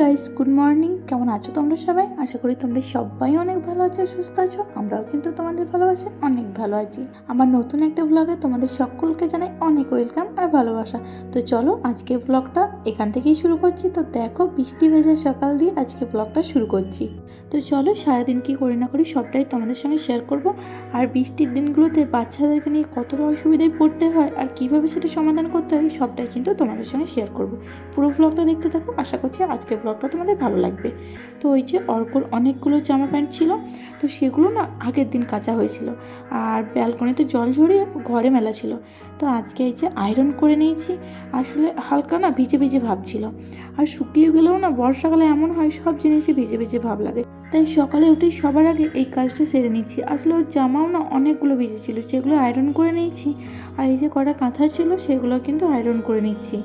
Guys good morning কেমন আছো তোমরা সবাই? আশা করি তোমরা সবাই অনেক ভালো আছো, সুস্থ আছো। আমরাও কিন্তু তোমাদের ভালোবাসে, অনেক ভালো আছি। আমার নতুন একটা ব্লগে তোমাদের সকলকে জানাই অনেক ওয়েলকাম আর ভালোবাসা। তো চলো আজকে ব্লগটা এখান থেকেই শুরু করছি। তো দেখো, বৃষ্টি ভেজা সকাল দিয়ে আজকে ব্লগটা শুরু করছি। তো চলো সারাদিন কী করি না করি সবটাই তোমাদের সঙ্গে শেয়ার করব। আর বৃষ্টির দিনগুলোতে বাচ্চাদেরকে নিয়ে কতটা অসুবিধায় পড়তে হয় আর কীভাবে সেটা সমাধান করতে হয়, সবটাই কিন্তু তোমাদের সঙ্গে শেয়ার করব। পুরো ব্লগটা দেখতে থাকো। আশা করছি আজকের ব্লগটা তোমাদের ভালো লাগবে। তো ওই যে অর্কর অনেকগুলো জামা প্যান্ট ছিল, তো সেগুলো না আগের দিন কাঁচা হয়েছিল। আর ব্যালকনিতে জল ঝরিয়ে ঘরে মেলা ছিল। তো আজকে এই যে আয়রন করে নিয়েছি, আসলে হালকা না ভিজে ভিজে ভাব ছিল। আর শুকিয়ে গেলেও না বর্ষাকালে এমন হয়, সব জিনিসই ভিজে ভিজে ভাব লাগে। তাই সকালে উঠেই সবার আগে এই কাজটা সেরে নিচ্ছি। আসলে ওর জামাও না অনেকগুলো ভিজে ছিল, সেগুলো আয়রন করে নিয়েছি। আর এই যে কটা কাঁথা ছিল, সেগুলো কিন্তু আয়রন করে নিচ্ছি।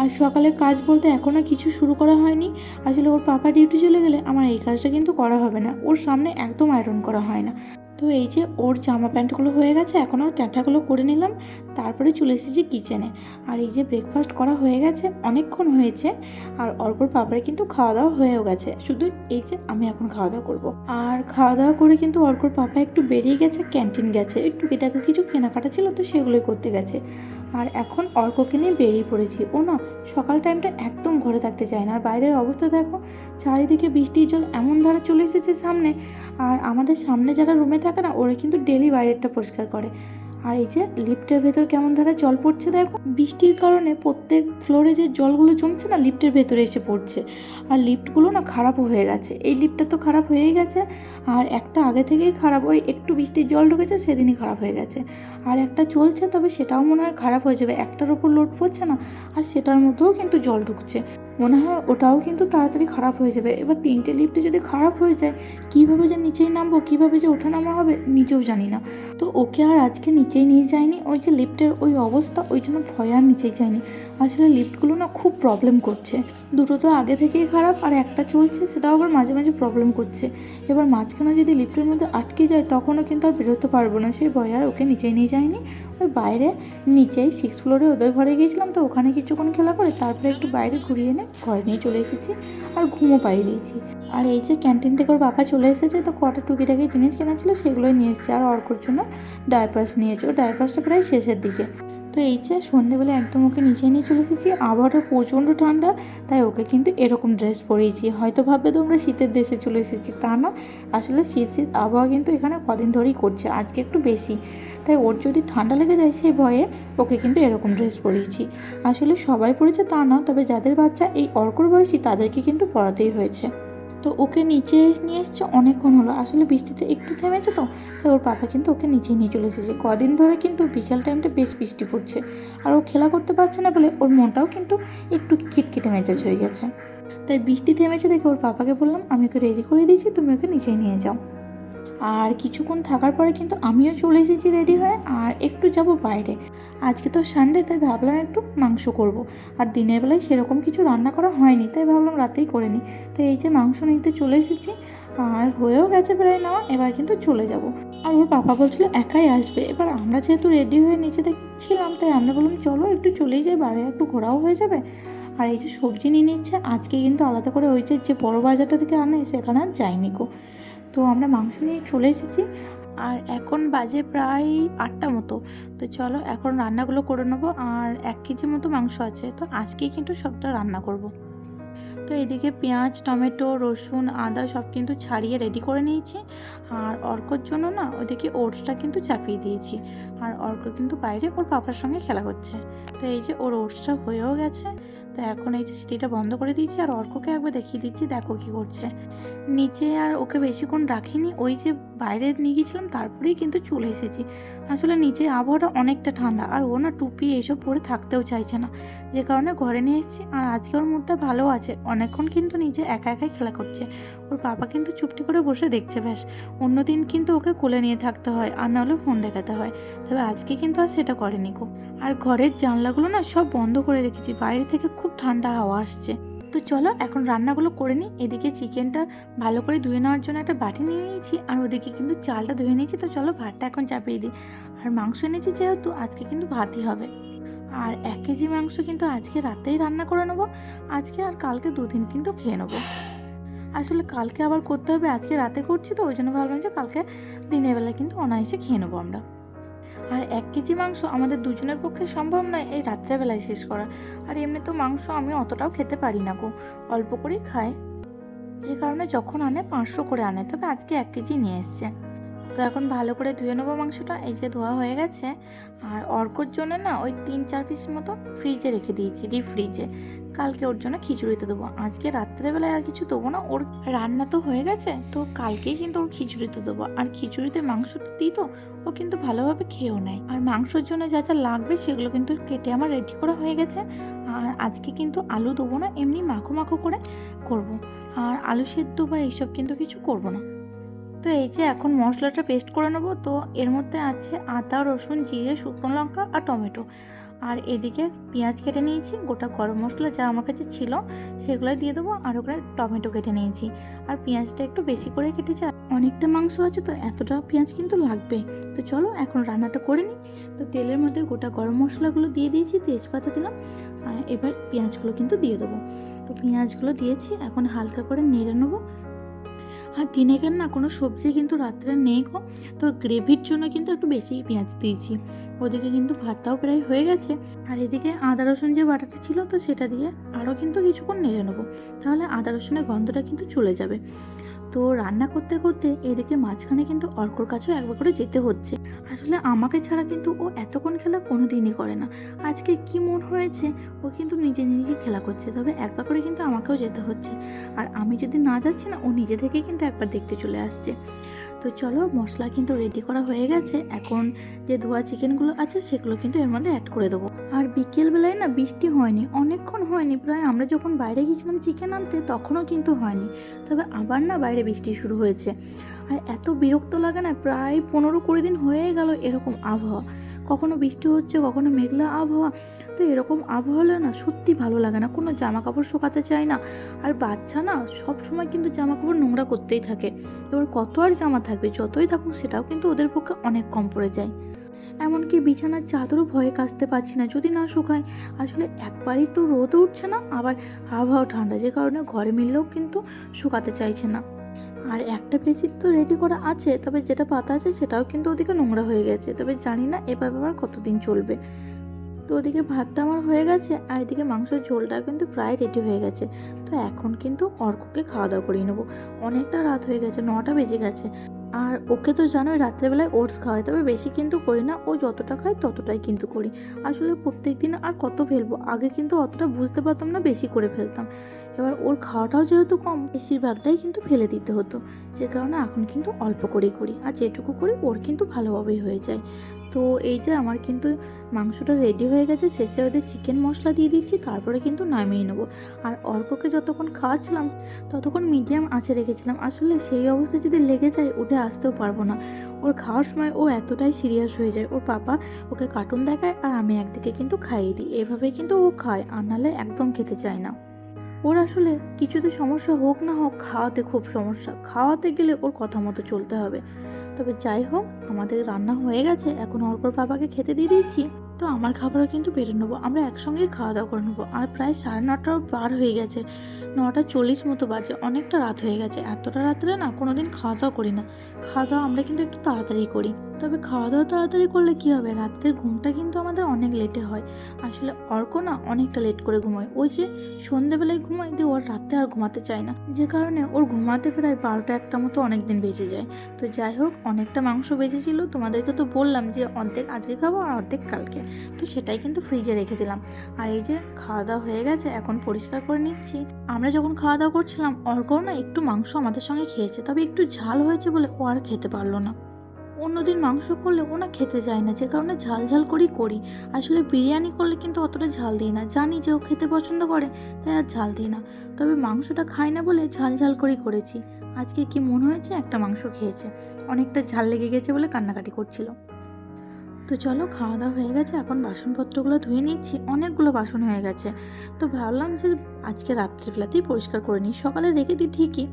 আর সকালে কাজ বলতে এখনও কিছু শুরু করা হয়নি। আসলে ওর পাপা ডিউটি চলে গেলে আমার এই কাজটা কিন্তু করা হবে না। ওর সামনে একদম আয়রন করা হয় না। তো এই যে ওর জামা প্যান্টগুলো হয়ে গেছে, এখন ওর ক্যাঁথাগুলো করে নিলাম। তারপরে চলে এসেছি কিচেনে আর এই যে ব্রেকফাস্ট করা হয়ে গেছে, অনেকক্ষণ হয়েছে। আর অর্কর পাপড়ে কিন্তু খাওয়া দাওয়া হয়েও গেছে। শুধু এই যে আমি এখন খাওয়া দাওয়া করব। আর খাওয়া দাওয়া করে কিন্তু অর্কর পাপা একটু বেরিয়ে গেছে ক্যান্টিন গেছে। একটু টুকিটাকি কিছু কেনাকাটা ছিল তো সেগুলোই করতে গেছে। আর এখন অর্ককে নিয়ে বেরিয়ে পড়েছি। ও না, সকাল টাইমটা একদম ঘরে থাকতে চায় না। আর বাইরের অবস্থা দেখো, চারিদিকে বৃষ্টির জল এমন ধারা চলে এসেছে সামনে। আর আমাদের সামনে যারা রুমে থাকে না, ওরা কিন্তু ডেলি বাইরেরটা পরিষ্কার করে। আর এই যে লিফটের ভেতর কেমন ধারা জল পড়ছে দেখো? বৃষ্টির কারণে প্রত্যেক ফ্লোরে যে জলগুলো জমছে না লিফটের ভেতরে এসে পড়ছে। আর লিফটগুলো না খারাপও হয়ে গেছে। এই লিফটটা তো খারাপ হয়েই গেছে, আর একটা আগে থেকেই খারাপ, ওই একটু বৃষ্টির জল ঢুকেছে, সেদিনই খারাপ হয়ে গেছে। আর একটা চলছে, তবে সেটাও মনে হয় খারাপ হয়ে যাবে। একটার ওপর লোড পড়ছে না, আর সেটার মধ্যেও কিন্তু জল ঢুকছে। মনে হয় ওটাও কিন্তু তাড়াতাড়ি খারাপ হয়ে যাবে। এবার তিনটে লিফটে যদি খারাপ হয়ে যায়, কীভাবে যে নিচেই নামবো, কীভাবে যে ওঠা নামা হবে, নিজেও জানি না। তো ওকে আর আজকে নিচেই নিয়ে যায়নি, ওই যে লিফটের ওই অবস্থা, ওই জন্য ভয় আর নিচেই যায়নি। আসলে লিফটগুলো না খুব প্রবলেম করছে। দুটো তো আগে থেকেই খারাপ, আর একটা চলছে, সেটাও আবার মাঝে মাঝে প্রবলেম করছে। এবার মাঝখানে যদি লিফটের মধ্যে আটকে যায়, তখনও কিন্তু আর বেরোতে পারব না। সেই ভয় আর ওকে নিচেই নিয়ে যায়নি। ওই বাইরে নিচেই সিক্স ফ্লোরে ওদের ঘরে গিয়েছিলাম, তো ওখানে কিছুক্ষণ খেলা করে তারপরে একটু বাইরে ঘুরিয়ে এনে ঘরে নিয়ে চলে এসেছি আর ঘুমও পাইয়ে দিয়েছি। আর এই যে ক্যান্টিন থেকে ওর বাবা চলে এসেছে, তো কটা টুকিটাকি জিনিস কেনা ছিল সেগুলোই নিয়ে এসেছে। আর অর্কর জন্য ডায়পার্স নিয়েছে ও ডায়পার্সটা প্রায় শেষের দিকে। তো এই যে সন্ধেবেলা একদম ওকে নিচে নিয়ে চলে এসেছি, আবহাওয়াটা প্রচণ্ড ঠান্ডা, তাই ওকে কিন্তু এরকম ড্রেস পরিয়েছি। হয়তো ভাববে তোমরা শীতের দেশে চলে এসেছি, তা না। আসলে শীত শীত আবহাওয়া কিন্তু এখানে কদিন ধরেই করছে, আজকে একটু বেশি। তাই ওর যদি ঠান্ডা লেগে যায় সেই ভয়ে ওকে কিন্তু এরকম ড্রেস পরিয়েছি। আসলে সবাই পড়েছে তা না, তবে যাদের বাচ্চা এই অর্কর বয়সী তাদেরকে কিন্তু পড়াতেই হয়েছে। তো ওকে নিচে নিয়ে এসছে, অনেকক্ষণ হলো। আসলে বৃষ্টিতে একটু থেমেছে তো, তাই ওর পাপা কিন্তু ওকে নিচে নিয়ে চলে এসেছে। কদিন ধরে কিন্তু বিকেল টাইমটা বেশ বৃষ্টি পড়ছে। আর ও খেলা করতে পারছে না বলে ওর মনটাও কিন্তু একটু খিটখিটে মেজাজ হয়ে গেছে। তাই বৃষ্টি থেমেছে দেখে ওর পাপাকে বললাম, আমি ওকে রেডি করে দিয়েছি, তুমি ওকে নিচে নিয়ে যাও। আর কিছুক্ষণ থাকার পরে কিন্তু আমিও চলে এসেছি রেডি হয়ে আর একটু যাব বাইরে। আজকে তো সানডে তাই ভাবলাম একটু মাংস করব। আর দিনের বেলায় সেরকম কিছু রান্না করা হয়নি, তাই ভাবলাম রাতেই করে নিই। তো এই যে মাংস নিতে চলে এসেছি আর হয়েও গেছে প্রায় নেওয়া, এবার কিন্তু চলে যাব। আর ওর পাপা বলছিল একাই আসবে। এবার আমরা যেহেতু রেডি হয়ে নিচে দেখছিলাম তাই আমরা বললাম, চলো একটু চলেই যাই বাইরে একটু ঘোরাও হয়ে যাবে। আর এই যে সবজি নিয়ে নিচ্ছে, আজকে কিন্তু আলাদা করে ওই যে বড়ো বাজারটা থেকে আনে, সেখানে আর যায়নি গো। তো আমরা মাংস নিয়ে চলে এসেছি আর এখন বাজে প্রায় আটটা মতো। তো চলো এখন রান্নাগুলো করে নেব আর এক কেজি মতো মাংস আছে। তো আজকেই কিন্তু সবটা রান্না করব। তো এদিকে পেঁয়াজ, টমেটো, রসুন, আদা সব কিন্তু ছাড়িয়ে রেডি করে নিয়েছি। আর অর্কর জন্য না ওদিকে ওটসটা কিন্তু চাপিয়ে দিয়েছি। আর অর্ক কিন্তু বাইরে ওর পাপার সঙ্গে খেলা করছে। তো এই যে ওর ওটসটা হয়েও গেছে। তো এখন এই যে সিটিটা বন্ধ করে দিয়েছি আর অর্ককে একবার দেখিয়ে দিচ্ছি, দেখো কী করছে। নিচে আর ওকে বেশিক্ষণ রাখিনি, ওই যে বাইরে নিয়ে গেছিলাম তারপরেই কিন্তু চলে এসেছি। আসলে নিচে আবহাওয়াটা অনেকটা ঠান্ডা, আর ও না টুপি এইসব পরে থাকতেও চাইছে না। যে কারণে ঘরে নিয়ে এসেছি, আর আজকে ওর মুডটা ভালো আছে। অনেকক্ষণ কিন্তু নিজে একা একাই খেলা করছে। ওর বাবা কিন্তু চুপটি করে বসে দেখছে, ব্যাস। অন্যদিন কিন্তু ওকে কোলে নিয়ে থাকতে হয়, আর নাহলে ফোন দেখাতে হয়। তবে আজকে কিন্তু আর সেটা করেনি গো। আর ঘরের জানলাগুলো না সব বন্ধ করে রেখেছি, বাইরে থেকে খুব ঠান্ডা হাওয়া আসছে। তো চলো এখন রান্নাগুলো করে নিই। এদিকে চিকেনটা ভালো করে ধুয়ে নেওয়ার জন্য একটা বাটি নিয়ে নিয়েছি আর ওদিকে কিন্তু চালটা ধুয়ে নিয়েছি। তো চলো ভাতটা এখন চাপিয়ে দিই। আর মাংস এনেছি যেহেতু আজকে কিন্তু ভাতই হবে। আর এক কেজি মাংস কিন্তু আজকে রাতেই রান্না করে নেব। আজকে আর কালকে দুদিন কিন্তু খেয়ে নেব। আসলে কালকে আবার করতে হবে, আজকে রাতে করছি তো, ওই জন্য ভাবলাম যে কালকে দিনের বেলা কিন্তু অনায়াসে খেয়ে নেব আমরা। আর এক কেজি মাংস আমাদের দুজনের পক্ষে সম্ভব নয় এই রাত্রেবেলায় শেষ করা। আর এমনি তো মাংস আমি অতটাও খেতে পারি না গো। অল্প করেই খাই। যে কারণে যখন আনে, পাঁচশো করে আনে। তবে আজকে এক কেজি নিয়ে এসছে। তো এখন ভালো করে ধুয়ে নেব মাংসটা। এই যে ধোয়া হয়ে গেছে। আর অর্কর জন্য না ওই তিন চার পিস মতো ফ্রিজে রেখে দিয়েছি ডিপ ফ্রিজে কালকে ওর জন্য খিচুড়িতে দেবো। আজকে রাত্রেবেলায় আর কিছু দেবো না, ওর রান্না তো হয়ে গেছে, তো কালকেই কিন্তু ওর খিচুড়িতে দেবো। আর খিচুড়িতে মাংসটা দিই তো, ও কিন্তু ভালোভাবে খেয়েও নেয়। আর মাংসর জন্য যা যা লাগবে সেগুলো কিন্তু কেটে আমার রেডি করা হয়ে গেছে। আর আজকে কিন্তু আলু দেবো না, এমনি মাখো মাখো করে করব। আর আলু সেদ্ধ বা এইসব কিন্তু কিছু করব না। তো এই যে এখন মশলাটা পেস্ট করে নেব, তো এর মধ্যে আছে আদা, রসুন, জিরে, শুকনো লঙ্কা আর টমেটো। আর এদিকে পেঁয়াজ কেটে নিয়েছি, গোটা গরম মশলা যা আমার কাছে ছিল সেগুলোই দিয়ে দেবো আর ওখানে টমেটো কেটে নিয়েছি। আর পেঁয়াজটা একটু বেশি করে কেটেছি অনেকটা মাংস আছে তো এতটা পেঁয়াজ কিন্তু লাগবে। তো চলো এখন রান্নাটা করে নিই। তো তেলের মধ্যে গোটা গরম মশলাগুলো দিয়ে দিয়েছি, তেজপাতা দিলাম এবার পেঁয়াজগুলো কিন্তু দিয়ে দেবো। তো পেঁয়াজগুলো দিয়েছি, এখন হালকা করে নেড়ে নেব আর দিনে কেন না কোনো সবজি কিন্তু রাত্রে নেই গো। তো গ্রেভির জন্য কিন্তু একটু বেশি পেঁয়াজ দিয়েছি। ওদিকে কিন্তু ভাতটাও প্রায় হয়ে গেছে। আর এদিকে আদা, রসুন যে বাটাটা ছিল, তো সেটা দিয়ে আরও কিন্তু কিছুক্ষণ নেড়ে নেব। তাহলে আদা, রসুনের গন্ধটা কিন্তু চলে যাবে। তো রান্না করতে করতে এদিকে মাঝখানে কিন্তু অর্কর কাছেও একবার করে যেতে হচ্ছে। আসলে আমাকে ছাড়া কিন্তু ও এতক্ষণ খেলা কোনো দিনই করে না। আজকে কি মন হয়েছে, ও কিন্তু নিজে নিজে খেলা করছে, তবে একবার করে কিন্তু আমাকেও যেতে হচ্ছে। আর আমি যদি না যাচ্ছি না, ও নিজে থেকেই কিন্তু একবার দেখতে চলে আসছে। তো চলো, মশলা কিন্তু রেডি করা হয়ে গেছে। এখন যে ধোয়া চিকেনগুলো আছে, সেগুলো কিন্তু এর মধ্যে অ্যাড করে দেবো। আর বিকেলবেলায় না বৃষ্টি হয়নি, অনেকক্ষণ হয়নি। প্রায় আমরা যখন বাইরে গিয়েছিলাম চিকেন আনতে, তখনও কিন্তু হয়নি। তবে আবার না বাইরে বৃষ্টি শুরু হয়েছে। আর এত বিরক্ত লাগে না, প্রায় পনেরো কুড়ি দিন হয়ে গেল এরকম আবহাওয়া। কখনো বৃষ্টি হচ্ছে, কখনো মেঘলা আবহাওয়া। তো এরকম আবহাওয়া না সত্যি ভালো লাগে না। কোনো জামা কাপড় শুকাতে চায় না। আর বাচ্চা না সব সময় কিন্তু জামা কাপড় নোংরা করতেই থাকে। এবার কত আর জামা থাকবে, যতই থাকুক সেটাও কিন্তু ওদের পক্ষে অনেক কম পড়ে যায়। এমনকি বিছানার চাদরও ভয়ে কাচতে পারছি না, যদি না শুকায়। আসলে একবারই তো রোদও উঠছে না, আবার আবহাওয়া ঠান্ডা যে কারণে ঘরে মিললেও কিন্তু শুকাতে চাইছে না। আর একটা বেডশিট তো রেডি করা আছে, তবে যেটা পাতা আছে সেটাও কিন্তু ওদিকে নোংরা হয়ে গেছে, তবে জানি না এভাবে আবার কতদিন চলবে। তো ওদিকে ভাতটা আমার হয়ে গেছে, আর এদিকে মাংসের ঝোলটা কিন্তু প্রায় রেডি হয়ে গেছে। তো এখন কিন্তু অর্ককে খাওয়া দাওয়া করিয়ে নেব। অনেকটা রাত হয়ে গেছে, নটা বেজে গেছে। আর ওকে তো জানোই রাত্রেবেলায় ওটস খাওয়াই, তবে বেশি কিন্তু করি না। ও যতটা খায় ততটাই কিন্তু করি। আসলে প্রত্যেক দিন আর কত ফেলব? আগে কিন্তু অতটা বুঝতে পারতাম না, বেশি করে ফেলতাম। এবার ওর খাওয়াটাও যেহেতু কম, বেশিরভাগটাই কিন্তু ফেলে দিতে হতো। যে কারণে এখন কিন্তু অল্প করেই করি। আর যেটুকু করি, ওর কিন্তু ভালোভাবেই হয়ে যায়। তো এই যে আমার কিন্তু মাংসটা রেডি হয়ে গেছে, শেষে ওদের চিকেন মশলা দিয়ে দিচ্ছি, তারপরে কিন্তু নামিয়ে নেব। আর অর্ককে যতক্ষণ খাওয়াচ্ছিলাম, ততক্ষণ মিডিয়াম আঁচে রেখেছিলাম। আসলে সেই অবস্থায় যদি লেগে যায়, উঠে আসতেও পারব না। ওর খাওয়ার সময় ও এতটাই সিরিয়াস হয়ে যায়। ওর পাপা ওকে কার্টুন দেখায় আর আমি একদিকে কিন্তু খাইয়ে দিই। এভাবেই কিন্তু ও খায়, আর নাহলে একদম খেতে চায় না। ওর আসলে কিছুতে সমস্যা হোক না হোক, খাওয়াতে খুব সমস্যা। খাওয়াতে গেলে ওর কথা মতো চলতে হবে। তবে যাই হোক আমাদের রান্না হয়ে গেছে। এখন অর্কর বাবাকে খেতে দিয়ে দিয়েছি। তো আমার খাবারও কিন্তু বেড়ে নেব। আমরা একসঙ্গেই খাওয়া দাওয়া করে নেব। আর প্রায় সাড়ে নটাও পার হয়ে গেছে। নটা চল্লিশ মতো বাজে। অনেকটা রাত হয়ে গেছে। এতটা রাত্রে না কোনো দিন খাওয়া দাওয়া করি না। খাওয়া দাওয়া আমরা কিন্তু একটু তাড়াতাড়ি করি। তবে খাওয়া দাওয়া তাড়াতাড়ি করলে কি হবে? রাত্রে ঘুমটা কিন্তু আমাদের অনেক লেটে হয়। আসলে অর্ক না অনেকটা লেট করে ঘুমোয়। ওই যে সন্ধেবেলায় ঘুমায় দিয়ে ওর রাতে আর ঘুমাতে চায় না। যে কারণে ওর ঘুমাতে প্রায় বারোটা একটা মতো অনেক দিন বেঁচে যায়। তো যাই হোক, অনেকটা মাংস বেঁচেছিল। তোমাদেরকে তো বললাম যে অর্ধেক আজকে খাব আর অর্ধেক কালকে। তো সেটাই কিন্তু ফ্রিজে রেখে দিলাম। আর এই যে খাওয়া দাওয়া হয়ে গেছে, এখন পরিষ্কার করে নিচ্ছি। আমরা যখন খাওয়া দাওয়া করছিলাম অর্কও না একটু মাংস আমাদের সঙ্গে খেয়েছে, তবে একটু ঝাল হয়েছে বলে ও আর খেতে পারল না। অন্যদিন মাংস করলে ও না খেতে যায় না, যে কারণে ঝাল ঝাল করেই করি। আসলে বিরিয়ানি করলে কিন্তু অতটা ঝাল দিই না। জানি যে ও খেতে পছন্দ করে, তাই আর ঝাল দিই না। তবে মাংসটা খায় না বলে ঝাল ঝাল করেই করেছি। আজকে কি মনে হয়েছে, একটা মাংস খেয়েছে। অনেকটা ঝাল লেগে গেছে বলে কান্নাকাটি করছিল। তো চলো, খাওয়া দাওয়া হয়ে গেছে, এখন বাসনপত্রগুলো ধুয়ে নিচ্ছি, অনেকগুলো বাসন হয়ে গেছে। তো ভাবলাম যে আজকে রাত্রিবেলাতেই পরিষ্কার করে নিই, সকালে রেখে দিই ঠিকই।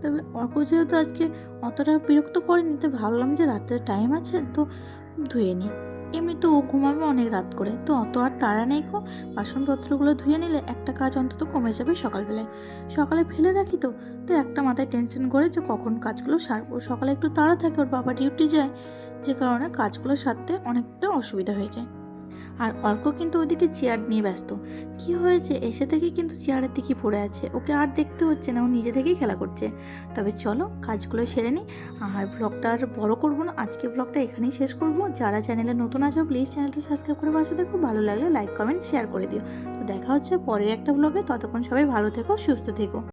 তবে অর্ক যেহেতু আজকে অতটা বিরক্ত করেনি, তো ভাবলাম যে রাত্রের টাইম আছে, তো ধুয়ে নিই। এমনি তো ও ঘুমাবে অনেক রাত করে। তো অত আর তাড়া নেই কো বাসনপত্রগুলো ধুয়ে নিলে একটা কাজ অন্তত কমে যাবে সকালবেলায়। সকালে ফেলে রাখি তো। তো একটা মাথায় টেনশন করে যে কখন কাজগুলো সারবো। সকালে একটু তাড়া থাকে ওর বাবা ডিউটি যায়। যে কারণে কাজগুলো সারতে অনেকটা অসুবিধা হয়ে যায়। আর অর্ক কিন্তু ওদিকে চেয়ার নিয়ে ব্যস্ত। কি হয়েছে? এসে থেকে কিন্তু চেয়ারের দিকে পড়ে আছে। ওকে আর দেখতে হচ্ছে না, ও নিজে থেকেই খেলা করছে। তবে চলো, কাজগুলো সেরে নিই। আর ব্লগটা আর বড় করব না, আজকে ব্লগটা এখানেই শেষ করব। যারা চ্যানেলে নতুন আছো প্লিজ চ্যানেলটা সাবস্ক্রাইব করে পাশে দেখো ভালো লাগলে লাইক কমেন্ট শেয়ার করে দিও। তো দেখা হচ্ছে পরের একটা ব্লগে ততক্ষণ সবাই ভালো থেকো, সুস্থ থেকো।